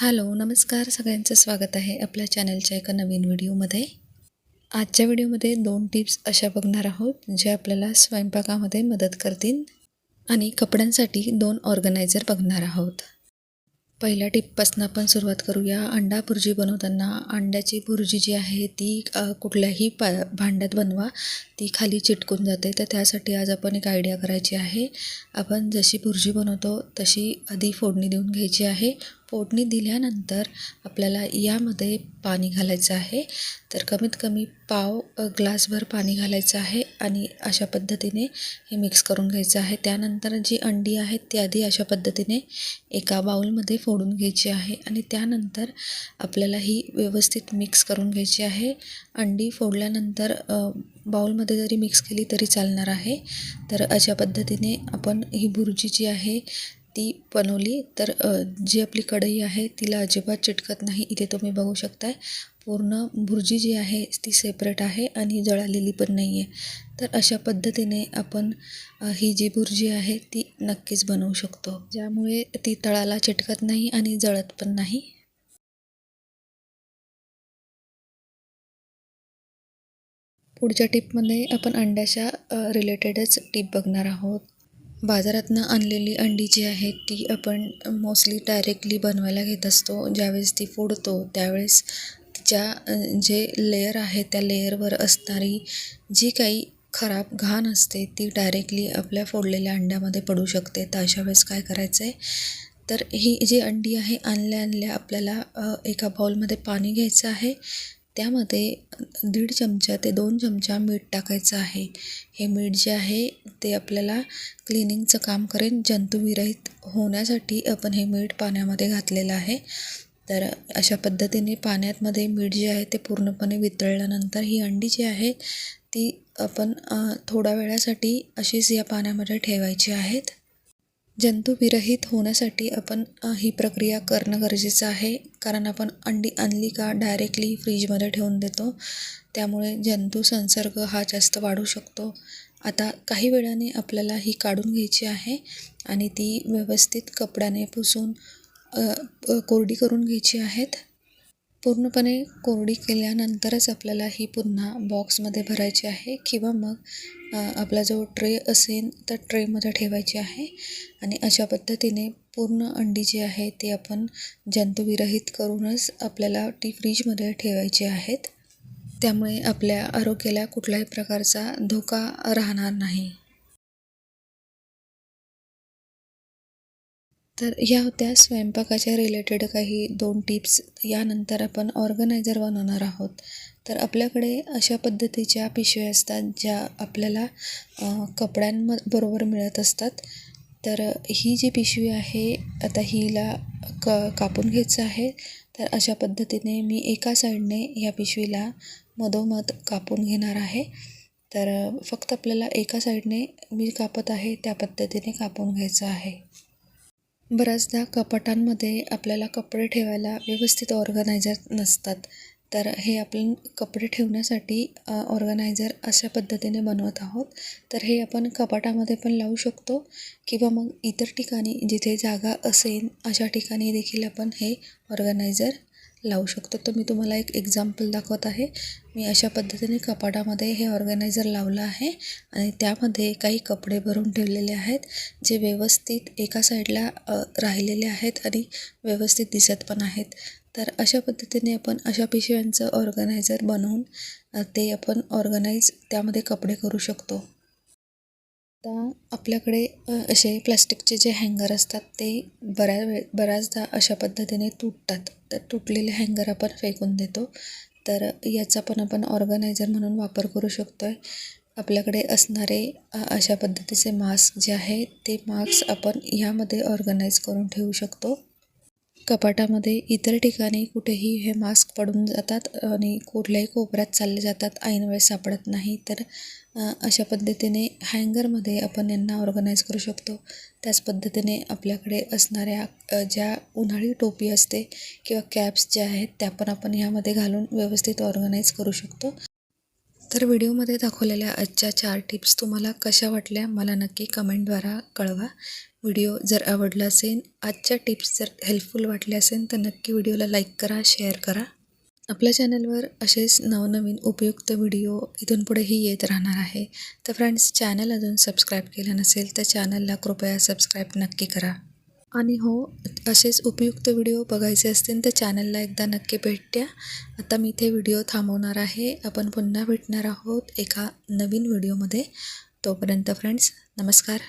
Hello नमस्कार. सगळ्यांचं स्वागत आहे आपल्या चॅनलच्या एका नवीन व्हिडिओमध्ये. आजच्या व्हिडिओमध्ये दोन टिप्स अशा बघणार आहोत ज्या आपल्याला स्वयंपाकामध्ये मदत करतील आणि कपड्यांसाठी दोन ऑर्गनायझर बघणार आहोत. पहिल्या टिपपासून आपण सुरुवात करूया. अंडा भुर्जी बनवताना अंड्याची भुर्जी जी आहे ती कुठल्याही पा भांड्यात बनवा. ती खाली चिटकून जाते. तर त्यासाठी आज आपण एक आयडिया करायची आहे. आपण जशी भुर्जी बनवतो तशी आधी फोडणी देऊन घ्यायची आहे. फोडणी दिल्यानंतर आपल्याला यामध्ये पाणी घालायचं आहे. तर कमीत कमी पाव ग्लासभर पाणी घालायचं आहे आणि अशा पद्धतीने हे मिक्स करून घ्यायचं आहे. त्यानंतर जी अंडी आहेत ती आधी अशा पद्धतीने एका बाऊलमध्ये फोडून घ्यायची आहे आणि त्यानंतर आपल्याला ही व्यवस्थित मिक्स करून घ्यायची आहे. अंडी फोडल्यानंतर बाऊलमध्ये जरी मिक्स केली तरी चालणार आहे. तर अशा पद्धतीने आपण ही भुर्जी जी आहे ती बनवली तर जी आपली कढई आहे तिला अजिबात चिटकत नाही. इथे तुम्ही बघू शकताय पूर्ण भुर्जी जी आहे ती सेपरेट आहे आणि जळालेली पण नाही आहे तर अशा पद्धतीने आपण ही जी भुर्जी आहे ती नक्कीच बनवू शकतो. ज्यामुळे ती तळाला चिटकत नाही आणि जळत पण नाही. पुढच्या टिपमध्ये आपण अंड्याच्या रिलेटेडच टिप बघणार आहोत. बाजारातनं आणलेली अंडी जी आहेत ती आपण मोस्टली डायरेक्टली बनवायला घेत असतो. ज्यावेळेस ती फोडतो त्यावेळेस तिच्या जे लेयर आहे त्या लेयरवर असणारी जी काही खराब घाण असते ती डायरेक्टली आपल्या फोडलेल्या अंड्यामध्ये पडू शकते. तर अशा वेळेस काय करायचं आहे तर ही जी अंडी आहे आणल्या आणल्या आपल्याला एका बाउलमध्ये पाणी घ्यायचं आहे. त्यामध्ये दीड चमचा ते दोन चमचा मीठ टाकायचं आहे. हे मीठ जे आहे ते आपल्याला क्लिनिंगचं काम करेन जंतुविरहित होण्यासाठी आपण हे मीठ पाण्यामध्ये घातलेलं आहे. तर अशा पद्धतीने पाण्यातमध्ये मीठ जे आहे ते पूर्णपणे वितळल्यानंतर ही अंडी जी आहे ती आपण थोड्या वेळासाठी अशीच या पाण्यामध्ये ठेवायची आहेत. जंतुविरहित होण्यासाठी आपण ही प्रक्रिया करणं गरजेचं आहे. कारण आपण अंडी आणली का डायरेक्टली फ्रीजमध्ये ठेवून देतो. त्यामुळे जंतू संसर्ग हा जास्त वाढू शकतो. आता काही वेळाने आपल्याला ही काढून घ्यायची आहे आणि ती व्यवस्थित कपड्याने पुसून कोरडी करून घ्यायची आहेत. पूर्णपणे कोरडी केल्यानंतरच आपल्याला ही पुन्हा बॉक्समध्ये भरायची आहे किंवा मग आपला जो ट्रे असेल तर ट्रेमध्ये ठेवायची आहे. आणि अशा पद्धतीने पूर्ण अंडी जी आहे ती आपण जंतुविरहित करूनच आपल्याला ती फ्रीजमध्ये ठेवायची आहेत. त्यामुळे आपल्या आरोग्याला कुठल्याही प्रकारचा धोका राहणार नाही. तर ह्या होत्या स्वयंपाकाच्या रिलेटेड काही दोन टिप्स यानंतर आपण ऑर्गनायझर बनवणार आहोत. तर आपल्याकडे अशा पद्धतीच्या पिशव्या असतात ज्या आपल्याला कपड्यांम बरोबर मिळत असतात. तर ही जी पिशवी आहे आता हिला क कापून घ्यायचं आहे. तर अशा पद्धतीने मी एका साईडने या पिशवीला मधोमध कापून घेणार आहे. तर फक्त आपल्याला एका साईडने मी कापत आहे त्या पद्धतीने कापून घ्यायचं आहे. बऱ्याचदा कपाटांमध्ये आपल्याला कपडे ठेवायला व्यवस्थित ऑर्गनायझर नसतात. तर हे आपण कपडे ठेवण्यासाठी ऑर्गनायझर अशा पद्धतीने बनवत आहोत. तर हे आपण कपाटामध्ये पण लावू शकतो किंवा मग इतर ठिकाणी जिथे जागा असेल अशा ठिकाणी देखील आपण हे ऑर्गनायझर लावू शकतो. तर मी तुम्हाला एक एक्झाम्पल दाखवत आहे. मी अशा पद्धतीने कपाटामध्ये हे ऑर्गनायझर लावलं आहे आणि त्यामध्ये काही कपडे भरून ठेवलेले आहेत जे व्यवस्थित एका साईडला राहिलेले आहेत आणि व्यवस्थित दिसत पण आहेत. तर अशा पद्धतीने आपण अशा पिशव्यांचं ऑर्गनायझर बनवून ते आपण ऑर्गनाईज त्यामध्ये कपडे करू शकतो. आता आपल्याकडे असे प्लास्टिकचे जे हँगर असतात ते बऱ्या वेळ बऱ्याचदा अशा पद्धतीने तुटतात. तर तुटलेले हँगर आपण फेकून देतो. तर याचा पण आपण ऑर्गनायझर म्हणून वापर करू शकतो आहे आपल्याकडे असणारे अशा पद्धतीचे मास्क जे आहे ते मास्क आपण ह्यामध्ये ऑर्गनाईज करून ठेवू शकतो. कपाटामध्ये इतर ठिकाणी कुठेही हे मास्क पडून जातात आणि कुठल्याही कोपऱ्यात चालले जातात ऐनवेळेस सापडत नाही. तर अशा पद्धतीने हँगरमध्ये आपण यांना ऑर्गनाईज करू शकतो. त्याच पद्धतीने आपल्याकडे असणाऱ्या ज्या उन्हाळी टोपी असते किंवा कॅप्स ज्या आहेत त्या पण आपण ह्यामध्ये घालून व्यवस्थित ऑर्गनाईज करू शकतो. तर व्हिडिओमध्ये दाखवलेल्या आजच्या चार टिप्स तुम्हाला कशा वाटल्या मला नक्की कमेंटद्वारा कळवा. व्हिडिओ जर आवडला असेल आजच्या टिप्स जर हेल्पफुल वाटल्या असेल तर नक्की व्हिडिओला लाईक करा शेअर करा. आपल्या चॅनलवर असेच नवनवीन उपयुक्त व्हिडिओ इथून पुढेही येत राहणार आहे. तर फ्रेंड्स चॅनल अजून सबस्क्राईब केलं नसेल तर चॅनलला कृपया सबस्क्राईब नक्की करा. आणि हो असेच उपयुक्त व्हिडिओ बघायचे असतील तर चॅनलला एकदा नक्की भेट द्या. आता मी इथे व्हिडिओ थांबवणार आहे. आपण पुन्हा भेटणार आहोत एका नवीन व्हिडिओमध्ये. तोपर्यंत फ्रेंड्स नमस्कार.